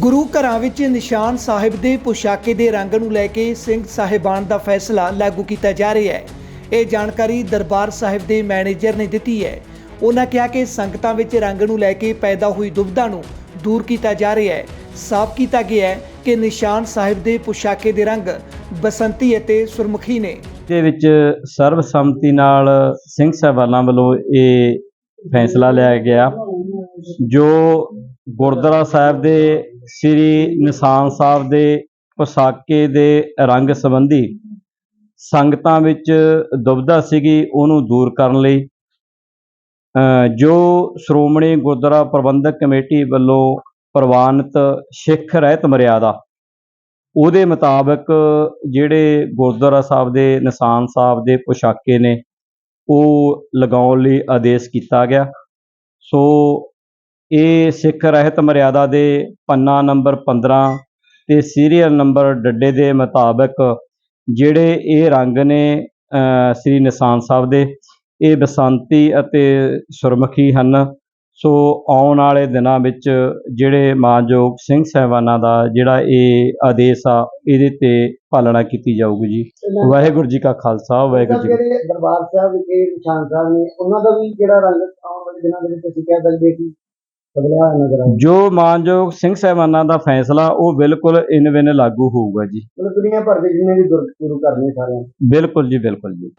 ਗੁਰੂ ਘਰਾਂ ਵਿੱਚ ਨਿਸ਼ਾਨ ਸਾਹਿਬ ਦੇ ਪੁਸ਼ਾਕੇ ਦੇ ਰੰਗ ਨੂੰ ਲੈ ਕੇ ਸਿੰਘ ਸਾਹਿਬਾਨ ਦਾ ਫੈਸਲਾ ਲਾਗੂ ਕੀਤਾ ਜਾ ਰਿਹਾ ਹੈ। ਇਹ ਜਾਣਕਾਰੀ ਦਰਬਾਰ ਸਾਹਿਬ ਦੇ ਮੈਨੇਜਰ ਨੇ ਦਿੱਤੀ ਹੈ। ਉਹਨਾਂ ਕਿਹਾ ਕਿ ਸੰਗਤਾਂ ਵਿੱਚ ਰੰਗ ਨੂੰ ਲੈ ਕੇ ਪੈਦਾ ਹੋਈ ਦੁਬਿਧਾ ਨੂੰ ਦੂਰ ਕੀਤਾ ਜਾ ਰਿਹਾ ਹੈ। ਸਾਫ਼ ਕੀਤਾ ਗਿਆ ਹੈ ਕਿ ਨਿਸ਼ਾਨ ਸਾਹਿਬ ਦੇ ਪੁਸ਼ਾਕੇ ਦੇ ਰੰਗ ਬਸੰਤੀ ਅਤੇ ਸੁਰਮੁਖੀ ਨੇ। ਦੇ ਵਿੱਚ ਸਰਬਸੰਮਤੀ ਨਾਲ ਸਿੰਘ ਸਾਹਿਬਾਨਾਂ ਵੱਲੋਂ ਇਹ ਫੈਸਲਾ ਲਿਆ ਗਿਆ, ਜੋ ਗੁਰਦੁਆਰਾ ਸਾਹਿਬ ਦੇ ਸ੍ਰੀ ਨਿਸ਼ਾਨ ਸਾਹਿਬ ਦੇ ਪੋਸਾਕੇ ਦੇ ਰੰਗ ਸੰਬੰਧੀ ਸੰਗਤਾਂ ਵਿੱਚ ਦੁਬਿਧਾ ਸੀਗੀ ਉਹਨੂੰ ਦੂਰ ਕਰਨ ਲਈ। ਜੋ ਸ਼੍ਰੋਮਣੀ ਗੁਰਦੁਆਰਾ ਪ੍ਰਬੰਧਕ ਕਮੇਟੀ ਵੱਲੋਂ ਪ੍ਰਵਾਨਿਤ ਸਿੱਖ ਰਹਿਤ ਮਰਿਆਦਾ, ਉਹਦੇ ਮੁਤਾਬਕ ਜਿਹੜੇ ਗੁਰਦੁਆਰਾ ਸਾਹਿਬ ਦੇ ਨਿਸ਼ਾਨ ਸਾਹਿਬ ਦੇ ਪੁਸ਼ਾਕੇ ਨੇ, ਉਹ ਲਗਾਉਣ ਲਈ ਆਦੇਸ਼ ਕੀਤਾ ਗਿਆ। ਸੋ ਇਹ ਸਿੱਖ ਰਹਿਤ ਮਰਿਆਦਾ ਦੇ ਪੰਨਾ ਨੰਬਰ 15 ਤੇ ਸੀਰੀਅਲ ਨੰਬਰ ਡੱਡੇ ਦੇ ਮੁਤਾਬਕ ਜਿਹੜੇ ਇਹ ਰੰਗ ਨੇ ਸ੍ਰੀ ਨਿਸ਼ਾਨ ਸਾਹਿਬ ਦੇ, ਇਹ ਬਸੰਤੀ ਅਤੇ ਸੁਰਮਖੀ ਹਨ। ਸੋ ਆਉਣ ਵਾਲੇ ਦਿਨਾਂ ਵਿੱਚ ਜਿਹੜੇ ਮਾਨਯੋਗ ਸਿੰਘ ਸਾਹਿਬਾਨਾਂ ਦਾ ਜਿਹੜਾ ਇਹ ਆਦੇਸ਼ ਆ, ਇਹਦੇ ਤੇ ਪਾਲਣਾ ਕੀਤੀ ਜਾਊਗੀ ਜੀ। ਵਾਹਿਗੁਰੂ ਜੀ ਕਾ ਖਾਲਸਾ, ਵਾਹਿਗੁਰੂ ਜੀ ਜਿਹੜੇ ਦਰਬਾਰ ਸਾਹਿਬ ਵਿਖੇ ਨਿਸ਼ਾਨ ਸਾਹਿਬ ਨੇ, ਉਹਨਾਂ ਦਾ ਵੀ ਜਿਹੜਾ ਰੰਗ ਆਉਣ ਵਾਲੇ ਦਿਨਾਂ ਦੇ ਵਿੱਚ ਅਸੀਂ ਕਹਿ ਸਕਦੇ ਕਿ ਜੋ ਮਾਨਯੋਗ ਸਿੰਘ ਸਾਹਿਬਾਨਾਂ ਦਾ ਫੈਸਲਾ ਉਹ ਬਿਲਕੁਲ ਇਨ ਬਿਨ ਲਾਗੂ ਹੋਊਗਾ ਜੀ। ਮਤਲਬ ਦੁਨੀਆ ਭਰ ਦੇ ਜਿੰਨੇ ਵੀ ਗੁਰ- ਗੁਰੂ ਘਰ ਨੇ ਸਾਰਿਆਂ ਬਿਲਕੁਲ ਜੀ ਬਿਲਕੁਲ ਜੀ।